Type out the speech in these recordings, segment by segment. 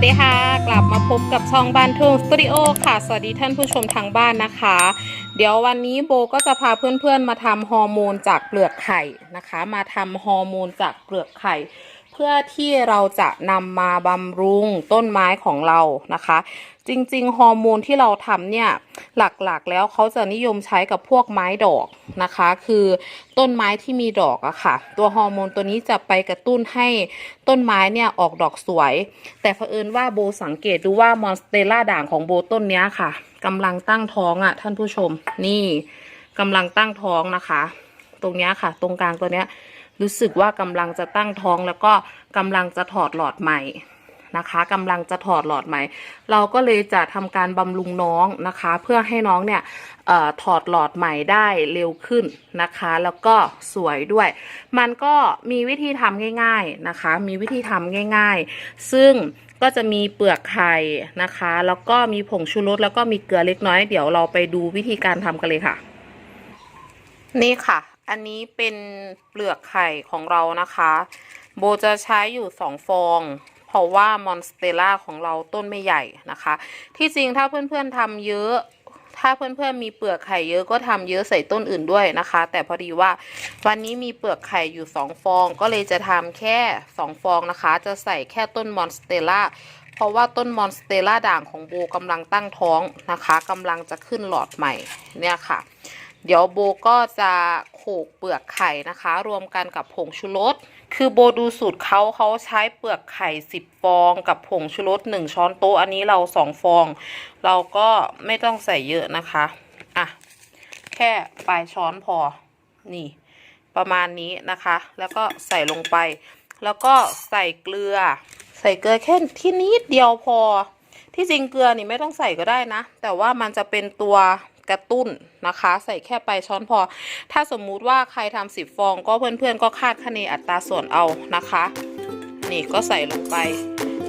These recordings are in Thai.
สวัสดีค่ะ กลับมาพบกับช่องบ้านทุ่งสตูดิโอค่ะ สวัสดีท่านผู้ชมทางบ้านนะคะ เดี๋ยววันนี้โบก็จะพาเพื่อนๆมาทำฮอร์โมนจากเปลือกไข่นะคะ มาทำฮอร์โมนจากเปลือกไข่ เพื่อที่เราจะนำมาบำรุงต้นไม้ของเรานะคะ จริงๆฮอร์โมนที่เราทำเนี่ยหลักๆแล้วเขาจะนิยมใช้กับพวกไม้ดอกนะคะ คือต้นไม้ที่มีดอกอะค่ะ ตัวฮอร์โมนตัวนี้จะไปกระตุ้นให้ต้นไม้เนี่ยออกดอกสวย แต่เผอิญว่าโบสังเกตดูว่ามอนสเตล่าด่างของโบต้นนี้ค่ะกำลังตั้งท้องอะท่านผู้ชมนี่กำลังตั้งท้องนะคะ ตรงนี้ค่ะ ตรงกลางตัวเนี้ย รู้สึกว่ากำลังจะตั้งท้องแล้วก็กำลังจะถอดหลอดใหม่นะคะกำลังจะถอดหลอดใหม่ เราก็เลยจะทำการบำรุงน้องนะคะ เพื่อให้น้องเนี่ยออถอดหลอดใหม่ได้เร็วขึ้นนะคะ แล้วก็สวยด้วย มันก็มีวิธีทำง่ายๆนะคะ มีวิธีทำง่ายๆ ซึ่งก็จะมีเปลือกไข่นะคะ แล้วก็มีผงชูรสแล้วก็มีเกลือเล็กน้อย เดี๋ยวเราไปดูวิธีการทำกันเลยค่ะ นี่ค่ะอันนี้เป็นเปลือกไข่ของเรานะคะ โบจะใช้อยู่สองฟอง เพราะว่ามอนสเตล่าของเราต้นไม่ใหญ่นะคะ ที่จริงถ้าเพื่อนๆทำเยอะถ้าเพื่อนๆมีเปลือกไข่เยอะก็ทำเยอะใส่ต้นอื่นด้วยนะคะ แต่พอดีว่าวันนี้มีเปลือกไข่อยู่สองฟอง ก็เลยจะทำแค่สองฟองนะคะ จะใส่แค่ต้นมอนสเตล่าเพราะว่าต้นมอนสเตล่าด่างของโบกำลังตั้งท้องนะคะกำลังจะขึ้นหลอดใหม่เนี่ยค่ะ เดี๋ยวโบก็จะ โขกเปลือกไข่นะคะ รวมกันกับผงชูรสคือโบดูสูตรเขาเขาใช้เปลือกไข่10ฟองกับผงชูรส1ช้อนโต๊ะอันนี้เรา2ฟอง เราก็ไม่ต้องใส่เยอะนะคะอะแค่ปลายช้อนพอนี่ ประมาณนี้นะคะ แล้วก็ใส่ลงไป แล้วก็ใส่เกลือ ใส่เกลือแค่ที่นิดเดียวพอที่จริงเกลือนี่ไม่ต้องใส่ก็ได้นะ แต่ว่ามันจะเป็นตัว กระตุ้นนะคะ ใส่แค่ไปช้อนพอ ถ้าสมมุติว่าใครทำสิบฟอง ก็เพื่อนๆ ก็คาดคะเนอัตราส่วนเอานะคะ นี่ก็ใส่ลงไป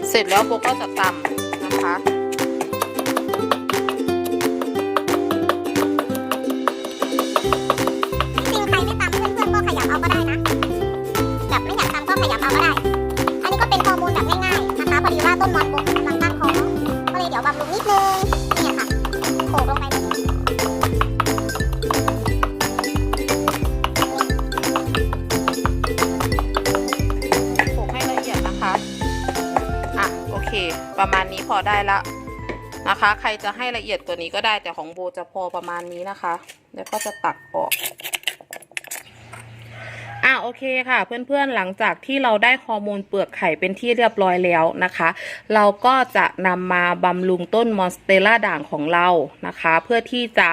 เสร็จแล้วโบก็จะตำนะคะจริงใครไม่ตำเพื่อนๆก็ขยับเอาก็ได้นะแบบไม่อยากตำก็ขยับเอาก็ได้อนี่ก็เป็นฮอร์โมนแบบง่ายๆนะคะพอดีว่าต้นมอนโบกำลัง เค ประมาณนี้พอได้ละนะคะ ใครจะให้ละเอียดกว่านี้ก็ได้แต่ของโบจะพอประมาณนี้นะคะ แล้วก็จะตักออกอะโอเคค่ะ เพื่อนๆหลังจากที่เราได้ฮอร์โมนเปลือกไข่เป็นที่เรียบร้อยแล้วนะคะ เราก็จะนำมาบำรุงต้นมอนสเตล่าด่างของเรานะคะ เพื่อที่จะ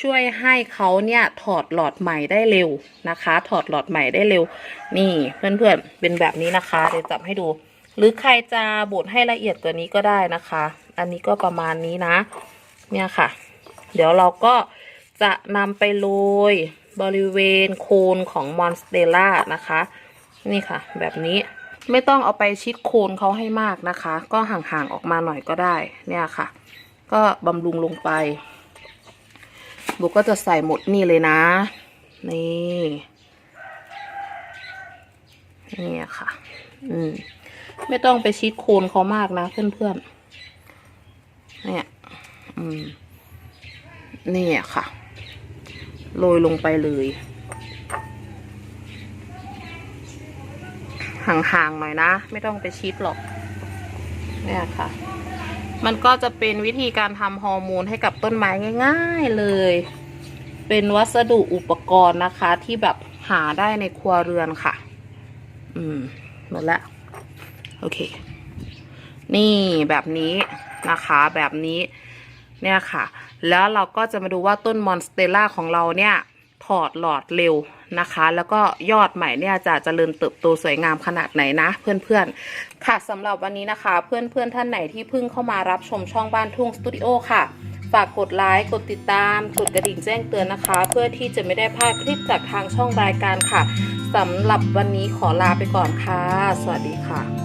ช่วยให้เขาเนี่ยถอดหลอดใหม่ได้เร็วนะคะ ถอดหลอดใหม่ได้เร็ว นี่เพื่อนๆเป็นแบบนี้นะคะเดี๋ยวจับให้ดู หรือใครจะบดให้ละเอียดกว่านี้ก็ได้นะคะ อันนี้ก็ประมาณนี้นะ เนี่ยค่ะ เดี๋ยวเราก็จะนำไปโรยบริเวณโคนของมอนสเตล่านะคะ นี่ค่ะ แบบนี้ไม่ต้องเอาไปชิดโคนเขาให้มากนะคะ ก็ห่างๆออกมาหน่อยก็ได้ เนี่ยค่ะ ก็บำรุงลงไปบุกก็จะใส่หมดนี่เลยนะ นี่ นี่ค่ะ อืม ไม่ต้องไปชิดโคนเขามากนะเพื่อนๆ เนี่ย อืม นี่ค่ะ โรยลงไปเลย ห่างๆหน่อยนะ ไม่ต้องไปชิดหรอก เนี่ยค่ะ มันก็จะเป็นวิธีการทำฮอร์โมนให้กับต้นไม้ง่าย ๆเลย เป็นวัสดุอุปกรณ์นะคะ ที่แบบหาได้ในครัวเรือนค่ะ อืม หมดละ โอเค นี่แบบนี้นะคะแบบนี้เนี่ยค่ะ แล้วเราก็จะมาดูว่าต้นมอนสเตล่าของเราเนี่ยถอดหลอดเร็วนะคะ แล้วก็ยอดใหม่เนี่ยจะเจริญเติบโตสวยงามขนาดไหนนะ เพื่อนๆ ค่ะสำหรับวันนี้นะคะ เพื่อนๆท่านไหนที่เพิ่งเข้ามารับชมช่องบ้านทุ่งสตูดิโอค่ะ ฝากกดไลค์กดติดตามกดกระดิ่งแจ้งเตือนนะคะ เพื่อที่จะไม่ได้พลาดคลิปจากทางช่องรายการค่ะสำหรับวันนี้ขอลาไปก่อนค่ะ สวัสดีค่ะ